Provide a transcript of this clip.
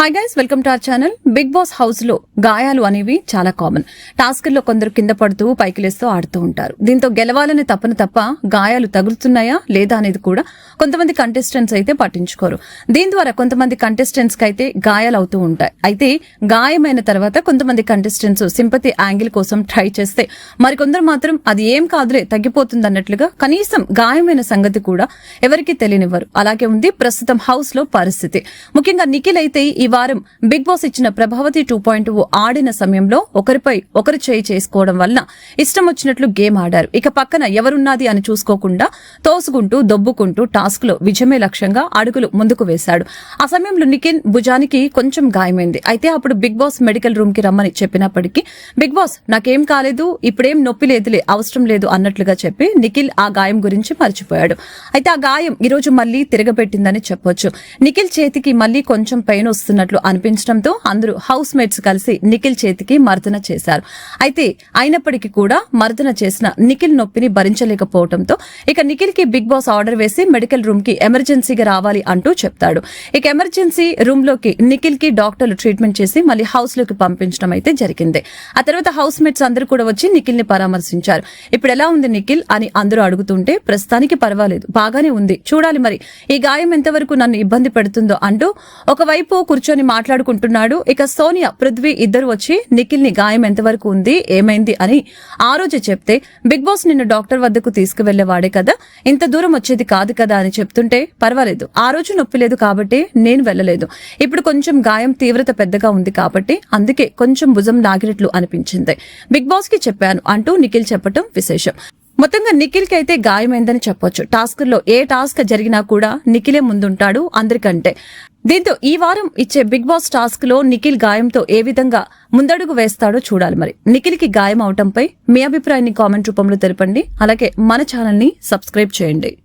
Hi guys welcome to our channel Bigg Boss హౌస్లో గాయాలు అనేవి చాలా కామన్ టాస్కుల్లో కొందరు కింద పడుతూ పైకి లేస్తూ ఆడుతూ ఉంటారు. దీంతో గెలవాలని తప్పన తప్ప గాయాలు తగులుతున్నాయా లేదా అనేది కూడా కొంతమంది కంటెస్టెంట్స్ అయితే పట్టించుకోరు. దీని ద్వారా కొంతమంది కంటెస్టెంట్స్కి అయితే గాయాలు అవుతూ ఉంటాయి. అయితే గాయమైన తర్వాత కొంతమంది కంటెస్టెంట్స్ సింపతి యాంగిల్ కోసం ట్రై చేస్తే మరికొందరు మాత్రం అది ఏం కాదులే తగ్గిపోతుంది అన్నట్లుగా కనీసం గాయమైన సంగతి కూడా ఎవరికి తెలియనివ్వరు. అలాగే ఉంది ప్రస్తుతం హౌస్లో పరిస్థితి. ముఖ్యంగా నిఖిల్ అయితే ఈ వారం బిగ్ బాస్ ఇచ్చిన ప్రభావతి టూ పాయింట్ ఆడిన సమయంలో ఒకరిపై ఒకరు చేయి చేసుకోవడం వలన ఇష్టం వచ్చినట్లు గేమ్ ఆడారు. ఇక పక్కన ఎవరున్నది అని చూసుకోకుండా తోసుకుంటూ దొబ్బుకుంటూ టాస్క్లో విజయమే లక్ష్యంగా అడుగులు ముందుకు వేశాడు. ఆ సమయంలో నిఖిల్ భుజానికి కొంచెం గాయమైంది. అయితే అప్పుడు బిగ్ బాస్ మెడికల్ రూమ్కి రమ్మని చెప్పినప్పటికీ బిగ్ బాస్ నాకేం కాలేదు ఇప్పుడేం నొప్పి లేదులే అవసరం లేదు అన్నట్లుగా చెప్పి నిఖిల్ ఆ గాయం గురించి మర్చిపోయాడు. అయితే ఆ గాయం ఈ రోజు మళ్ళీ తిరగబెట్టిందని చెప్పొచ్చు. నిఖిల్ చేతికి మళ్ళీ కొంచెం పెయిన్ చేస్తున్నట్లు అనిపించడంతో అందరూ హౌస్ మేట్స్ కలిసి నిఖిల్ చేతికి మర్దన చేశారు. అయితే అయినప్పటికీ కూడా మర్దన చేసిన నిఖిల్ నొప్పిని భరించలేకపోవడంతో ఇక నిఖిల్కి బిగ్ బాస్ ఆర్డర్ వేసి మెడికల్ రూమ్కి ఎమర్జెన్సీగా రావాలి అంటూ చెప్తాడు. ఇక ఎమర్జెన్సీ రూమ్లోకి నిఖిల్కి డాక్టర్లు ట్రీట్మెంట్ చేసి మళ్ళీ హౌస్లోకి పంపించడం అయితే జరిగింది. ఆ తర్వాత హౌస్ మేట్స్ అందరూ కూడా వచ్చి నిఖిల్ని పరామర్శించారు. ఇప్పుడు ఎలా ఉంది నిఖిల్ అని అందరూ అడుగుతుంటే ప్రస్తుతానికి పర్వాలేదు బాగానే ఉంది. చూడాలి మరి ఈ గాయం ఎంతవరకు నన్ను ఇబ్బంది పెడుతుందో అంటూ ఒకవైపు కూర్చొని మాట్లాడుకుంటున్నాడు. ఇక సోనియా పృథ్వీ ఇద్దరు వచ్చి నిఖిల్ని గాయం ఎంతవరకు ఉంది ఏమైంది అని ఆ రోజు చెప్తే బిగ్ బాస్ నిన్ను డాక్టర్ వద్దకు తీసుకువెళ్ళేవాడే కదా ఇంత దూరం వచ్చేది కాదు కదా అని చెప్తుంటే పర్వాలేదు ఆ రోజు నొప్పి లేదు కాబట్టి నేను వెళ్ళలేదు. ఇప్పుడు కొంచెం గాయం తీవ్రత పెద్దగా ఉంది కాబట్టి అందుకే కొంచెం భుజం లాగినట్లు అనిపించింది. బిగ్ బాస్కి చెప్పాను అంటూ నిఖిల్ చెప్పటం విశేషం. మొత్తంగా నిఖిల్కి అయితే గాయమైందని చెప్పొచ్చు. టాస్క్లో ఏ టాస్క్ జరిగినా కూడా నిఖిలే ముందుంటాడు అందరికంటే. దీంతో ఈ వారం ఇచ్చే బిగ్ బాస్ టాస్క్లో నిఖిల్ గాయంతో ఏ విధంగా ముందడుగు వేస్తాడో చూడాలి మరి. నిఖిల్కి గాయం అవటంపై మీ అభిప్రాయాన్ని కామెంట్ రూపంలో తెలపండి. అలాగే మన ఛానల్ని సబ్స్క్రైబ్ చేయండి.